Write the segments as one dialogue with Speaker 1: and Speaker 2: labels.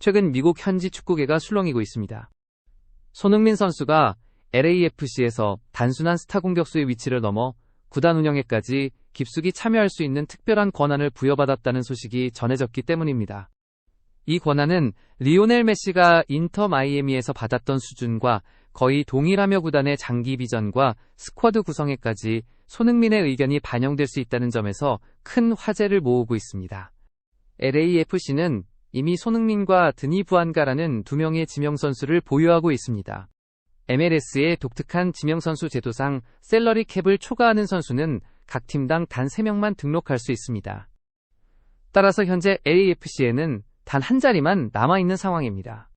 Speaker 1: 최근 미국 현지 축구계가 술렁이고 있습니다. 손흥민 선수가 LAFC에서 단순한 스타 공격수의 위치를 넘어 구단 운영에까지 깊숙이 참여할 수 있는 특별한 권한을 부여받았다는 소식이 전해졌기 때문입니다. 이 권한은 리오넬 메시가 인터 마이애미에서 받았던 수준과 거의 동일하며 구단의 장기 비전과 스쿼드 구성에까지 손흥민의 의견이 반영될 수 있다는 점에서 큰 화제를 모으고 있습니다. LAFC는 이미 손흥민과 드니 부안가라는 두 명의 지명선수를 보유하고 있습니다. MLS의 독특한 지명선수 제도상 셀러리 캡을 초과하는 선수는 각 팀당 단 3명만 등록할 수 있습니다. 따라서 현재 LAFC에는 단 한 자리만 남아있는 상황입니다.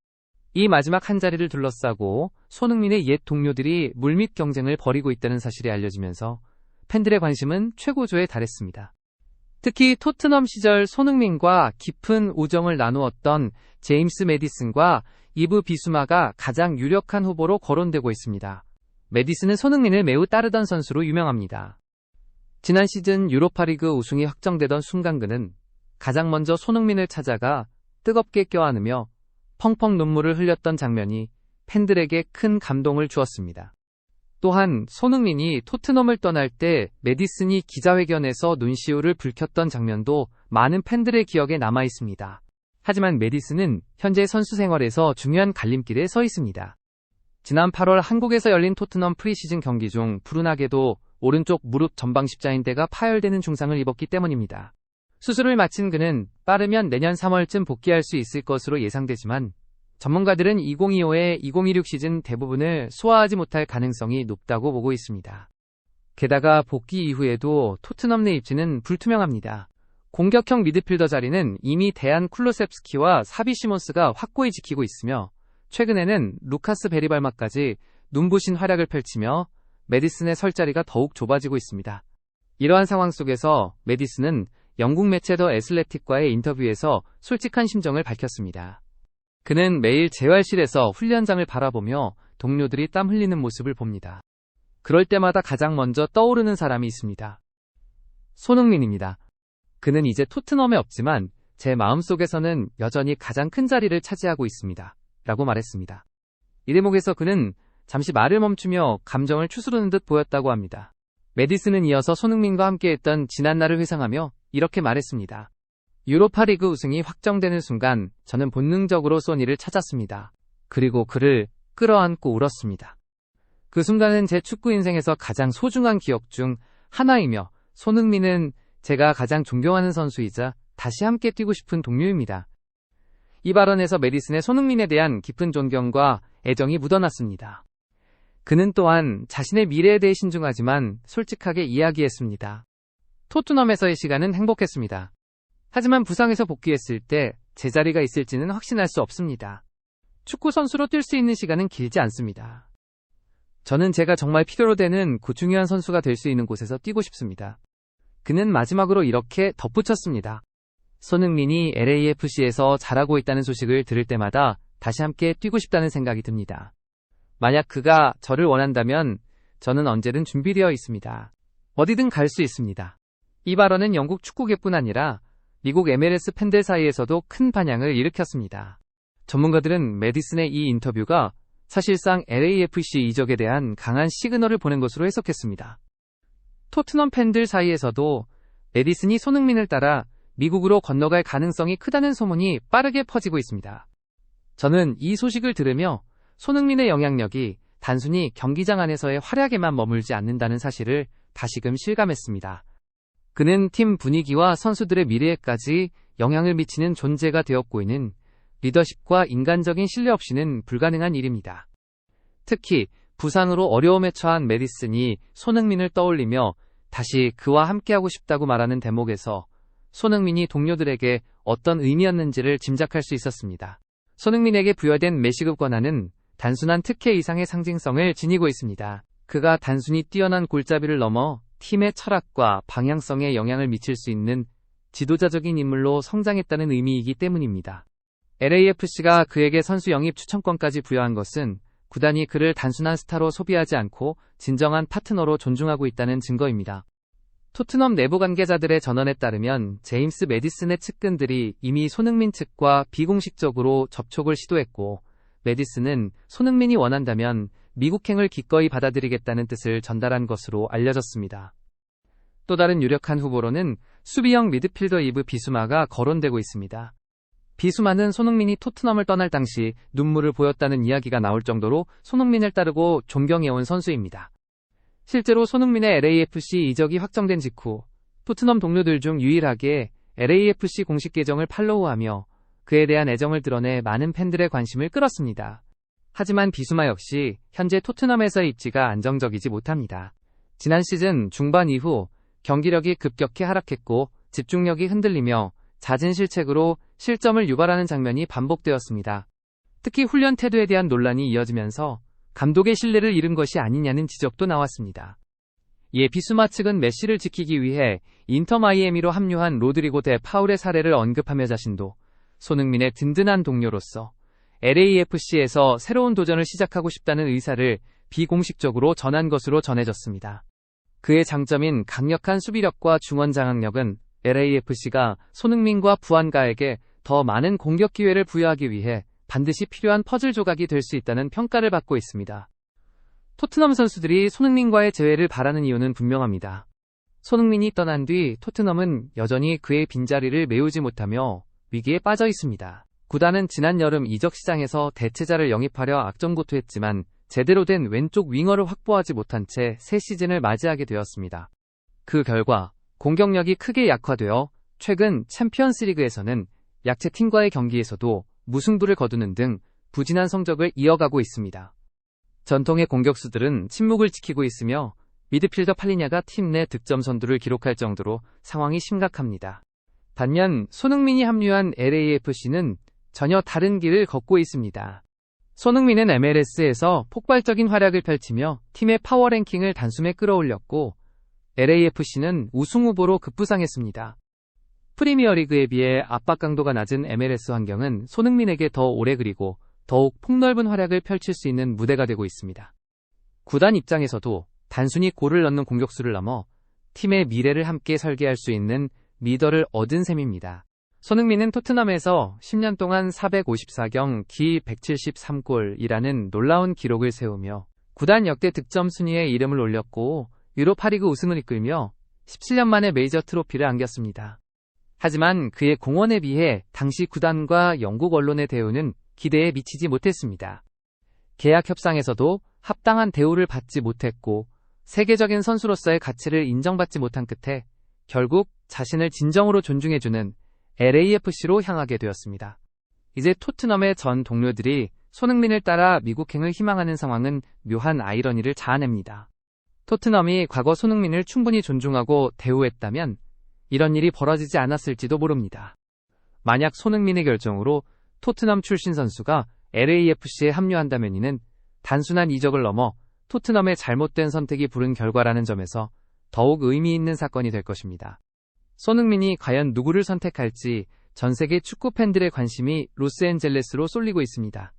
Speaker 1: 이 마지막 한 자리를 둘러싸고 손흥민의 옛 동료들이 물밑 경쟁을 벌이고 있다는 사실이 알려지면서 팬들의 관심은 최고조에 달했습니다. 특히 토트넘 시절 손흥민과 깊은 우정을 나누었던 제임스 메디슨과 이브 비수마가 가장 유력한 후보로 거론되고 있습니다. 메디슨은 손흥민을 매우 따르던 선수로 유명합니다. 지난 시즌 유로파리그 우승이 확정되던 순간 그는 가장 먼저 손흥민을 찾아가 뜨겁게 껴안으며 펑펑 눈물을 흘렸던 장면이 팬들에게 큰 감동을 주었습니다. 또한 손흥민이 토트넘을 떠날 때 메디슨이 기자회견에서 눈시울을 붉혔던 장면도 많은 팬들의 기억에 남아 있습니다. 하지만 메디슨은 현재 선수 생활에서 중요한 갈림길에 서 있습니다. 지난 8월 한국에서 열린 토트넘 프리시즌 경기 중 불운하게도 오른쪽 무릎 전방 십자인대가 파열되는 중상을 입었기 때문입니다. 수술을 마친 그는 빠르면 내년 3월쯤 복귀할 수 있을 것으로 예상되지만 전문가들은 2025에 2026 시즌 대부분을 소화하지 못할 가능성이 높다고 보고 있습니다. 게다가 복귀 이후에도 토트넘 내 입지는 불투명합니다. 공격형 미드필더 자리는 이미 대한 쿨로셉스키와 사비 시몬스가 확고히 지키고 있으며 최근에는 루카스 베리발마까지 눈부신 활약을 펼치며 메디슨의 설 자리가 더욱 좁아지고 있습니다. 이러한 상황 속에서 메디슨은 영국 매체 더 애슬레틱과의 인터뷰에서 솔직한 심정을 밝혔습니다. 그는 매일 재활실에서 훈련장을 바라보며 동료들이 땀 흘리는 모습을 봅니다. 그럴 때마다 가장 먼저 떠오르는 사람이 있습니다. 손흥민입니다. 그는 이제 토트넘에 없지만 제 마음속에서는 여전히 가장 큰 자리를 차지하고 있습니다. 라고 말했습니다. 이 대목에서 그는 잠시 말을 멈추며 감정을 추스르는 듯 보였다고 합니다. 메디슨은 이어서 손흥민과 함께했던 지난 날을 회상하며 이렇게 말했습니다. 유로파리그 우승이 확정되는 순간 저는 본능적으로 소니를 찾았습니다. 그리고 그를 끌어안고 울었습니다. 그 순간은 제 축구 인생에서 가장 소중한 기억 중 하나이며 손흥민은 제가 가장 존경하는 선수이자 다시 함께 뛰고 싶은 동료입니다. 이 발언에서 메디슨의 손흥민에 대한 깊은 존경과 애정이 묻어났습니다. 그는 또한 자신의 미래에 대해 신중하지만 솔직하게 이야기했습니다. 토트넘에서의 시간은 행복했습니다. 하지만 부상에서 복귀했을 때 제자리가 있을지는 확신할 수 없습니다. 축구 선수로 뛸 수 있는 시간은 길지 않습니다. 저는 제가 정말 필요로 되는 그 중요한 선수가 될 수 있는 곳에서 뛰고 싶습니다. 그는 마지막으로 이렇게 덧붙였습니다. 손흥민이 LAFC에서 잘하고 있다는 소식을 들을 때마다 다시 함께 뛰고 싶다는 생각이 듭니다. 만약 그가 저를 원한다면 저는 언제든 준비되어 있습니다. 어디든 갈 수 있습니다. 이 발언은 영국 축구계뿐 아니라 미국 MLS 팬들 사이에서도 큰 반향을 일으켰습니다. 전문가들은 메디슨의 이 인터뷰가 사실상 LAFC 이적에 대한 강한 시그널을 보낸 것으로 해석했습니다. 토트넘 팬들 사이에서도 메디슨이 손흥민을 따라 미국으로 건너갈 가능성이 크다는 소문이 빠르게 퍼지고 있습니다. 저는 이 소식을 들으며 손흥민의 영향력이 단순히 경기장 안에서의 활약에만 머물지 않는다는 사실을 다시금 실감했습니다. 그는 팀 분위기와 선수들의 미래에까지 영향을 미치는 존재가 되었고 있는 리더십과 인간적인 신뢰 없이는 불가능한 일입니다. 특히 부상으로 어려움에 처한 메디슨이 손흥민을 떠올리며 다시 그와 함께하고 싶다고 말하는 대목에서 손흥민이 동료들에게 어떤 의미였는지를 짐작할 수 있었습니다. 손흥민에게 부여된 메시급 권한은 단순한 특혜 이상의 상징성을 지니고 있습니다. 그가 단순히 뛰어난 골잡이를 넘어 팀의 철학과 방향성에 영향을 미칠 수 있는 지도자적인 인물로 성장했다는 의미이기 때문입니다. LAFC가 그에게 선수 영입 추천권까지 부여한 것은 구단이 그를 단순한 스타로 소비하지 않고 진정한 파트너로 존중하고 있다는 증거입니다. 토트넘 내부 관계자들의 전언에 따르면 제임스 메디슨의 측근들이 이미 손흥민 측과 비공식적으로 접촉을 시도했고 메디슨은 손흥민이 원한다면 미국행을 기꺼이 받아들이겠다는 뜻을 전달한 것으로 알려졌습니다. 또 다른 유력한 후보로는 수비형 미드필더 이브 비수마가 거론되고 있습니다. 비수마는 손흥민이 토트넘을 떠날 당시 눈물을 보였다는 이야기가 나올 정도로 손흥민을 따르고 존경해온 선수입니다. 실제로 손흥민의 LAFC 이적이 확정된 직후 토트넘 동료들 중 유일하게 LAFC 공식 계정을 팔로우하며 그에 대한 애정을 드러내 많은 팬들의 관심을 끌었습니다. 하지만 비수마 역시 현재 토트넘에서의 입지가 안정적이지 못합니다. 지난 시즌 중반 이후 경기력이 급격히 하락했고 집중력이 흔들리며 잦은 실책으로 실점을 유발하는 장면이 반복되었습니다. 특히 훈련 태도에 대한 논란이 이어지면서 감독의 신뢰를 잃은 것이 아니냐는 지적도 나왔습니다. 이에 비수마 측은 메시를 지키기 위해 인터 마이애미로 합류한 로드리고 대 파울의 사례를 언급하며 자신도 손흥민의 든든한 동료로서 LAFC에서 새로운 도전을 시작하고 싶다는 의사를 비공식적으로 전한 것으로 전해졌습니다. 그의 장점인 강력한 수비력과 중원 장악력은 LAFC가 손흥민과 부안가에게 더 많은 공격 기회를 부여하기 위해 반드시 필요한 퍼즐 조각이 될 수 있다는 평가를 받고 있습니다. 토트넘 선수들이 손흥민과의 재회를 바라는 이유는 분명합니다. 손흥민이 떠난 뒤 토트넘은 여전히 그의 빈자리를 메우지 못하며 위기에 빠져 있습니다. 구단은 지난 여름 이적 시장에서 대체자를 영입하려 악정고투했지만 제대로 된 왼쪽 윙어를 확보하지 못한 채 새 시즌을 맞이하게 되었습니다. 그 결과 공격력이 크게 약화되어 최근 챔피언스 리그에서는 약체 팀과의 경기에서도 무승부를 거두는 등 부진한 성적을 이어가고 있습니다. 전통의 공격수들은 침묵을 지키고 있으며 미드필더 팔리냐가 팀 내 득점 선두를 기록할 정도로 상황이 심각합니다. 반면 손흥민이 합류한 LAFC는 전혀 다른 길을 걷고 있습니다. 손흥민은 MLS에서 폭발적인 활약을 펼치며 팀의 파워 랭킹을 단숨에 끌어올렸고 LAFC는 우승 후보로 급부상했습니다. 프리미어리그에 비해 압박 강도가 낮은 MLS 환경은 손흥민에게 더 오래 그리고 더욱 폭넓은 활약을 펼칠 수 있는 무대가 되고 있습니다. 구단 입장에서도 단순히 골을 넣는 공격수를 넘어 팀의 미래를 함께 설계할 수 있는 리더를 얻은 셈입니다. 손흥민은 토트넘에서 10년 동안 454경 기 173골이라는 놀라운 기록을 세우며 구단 역대 득점 순위에 이름을 올렸고 유로파리그 우승을 이끌며 17년 만에 메이저 트로피를 안겼습니다. 하지만 그의 공헌에 비해 당시 구단과 영국 언론의 대우는 기대에 미치지 못했습니다. 계약 협상에서도 합당한 대우를 받지 못했고 세계적인 선수로서의 가치를 인정받지 못한 끝에 결국 자신을 진정으로 존중해주는 LAFC로 향하게 되었습니다. 이제 토트넘의 전 동료들이 손흥민을 따라 미국행을 희망하는 상황은 묘한 아이러니를 자아냅니다. 토트넘이 과거 손흥민을 충분히 존중하고 대우했다면 이런 일이 벌어지지 않았을지도 모릅니다. 만약 손흥민의 결정으로 토트넘 출신 선수가 LAFC에 합류한다면 이는 단순한 이적을 넘어 토트넘의 잘못된 선택이 부른 결과라는 점에서 더욱 의미 있는 사건이 될 것입니다. 손흥민이 과연 누구를 선택할지 전 세계 축구 팬들의 관심이 로스앤젤레스로 쏠리고 있습니다.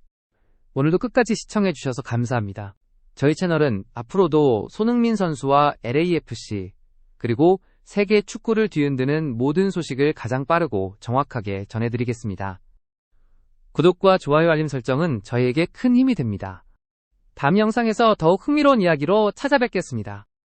Speaker 1: 오늘도 끝까지 시청해주셔서 감사합니다. 저희 채널은 앞으로도 손흥민 선수와 LAFC, 그리고 세계 축구를 뒤흔드는 모든 소식을 가장 빠르고 정확하게 전해드리겠습니다. 구독과 좋아요 알림 설정은 저희에게 큰 힘이 됩니다. 다음 영상에서 더욱 흥미로운 이야기로 찾아뵙겠습니다.